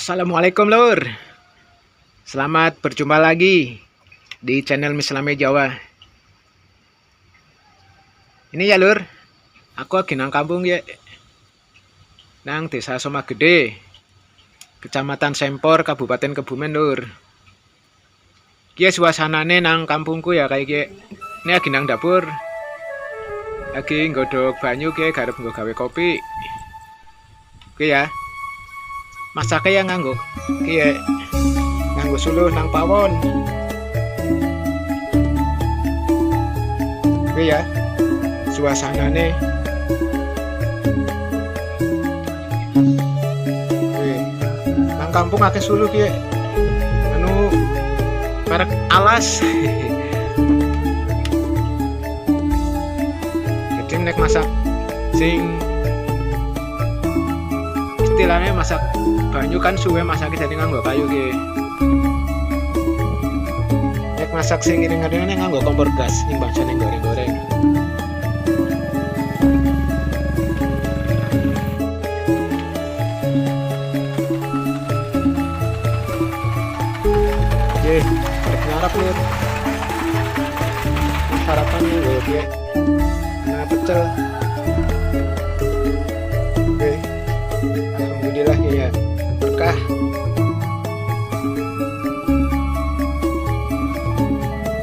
Assalamualaikum lur. Selamat berjumpa lagi Di channel Mislame Jawa. Ini ya lur. Aku lagi nang kampung ya Nang desa Soma Gede Kecamatan Sempor Kabupaten Kebumen lur. Kia suasanane nang kampungku ya kayak gini Ini lagi nang dapur. Lagi nggodok banyu kia garap gawe kopi. Oke ya masake yang nganggo. Kiye nganggo suluh nang pawon. Oke ya suasanane. Oke nang kampung akeh suluh kiye anu merek alas. Jadi nek masak sing istilahnya masak banyu kan suwe masak jadi nganggo kayu ki nek masak sing iring-iring nganggo kompor gas ning bangsane goreng-goreng Oke, harus ngarap nih. Sarapan nih gue pecel.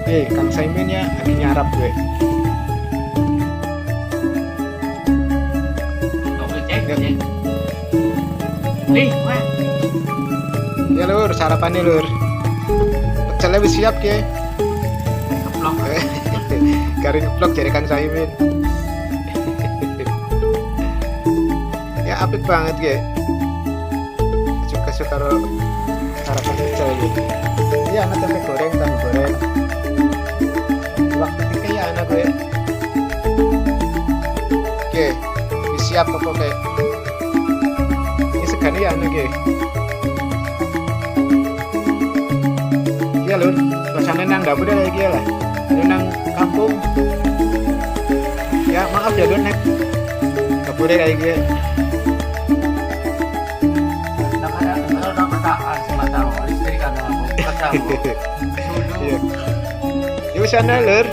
Oke, Kang Saimin ya lagi nyarap gue. Nih, Ya lur, sarapan nih lur. Pecelnya wis siap ke. keplok. Garing vlog jadi Kang Saimin. ya apik banget ya. Suka suka karo sarapan pecel gitu. Iya tempe goreng, tahu goreng. Siap apa kayak. Ini segani ya ya. Iya lur, suasana nang dapur lagi ya lah. Ini nang kampung. Ya maaf ya lur nek. Gitu. Na ako. Kasama. Iya. Ya wis ana lur.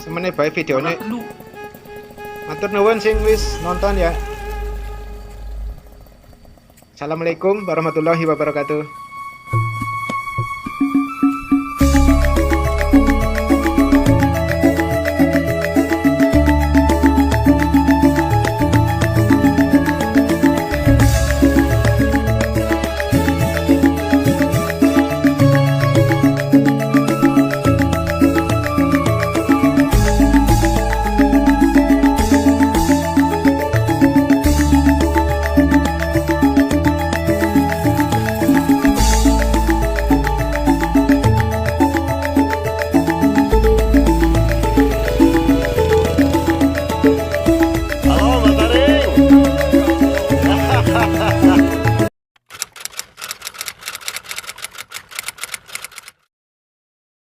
Semene bae videone. Matur nuwun sing wis nonton ya. Assalamualaikum warahmatullahi wabarakatuh. 哈 哈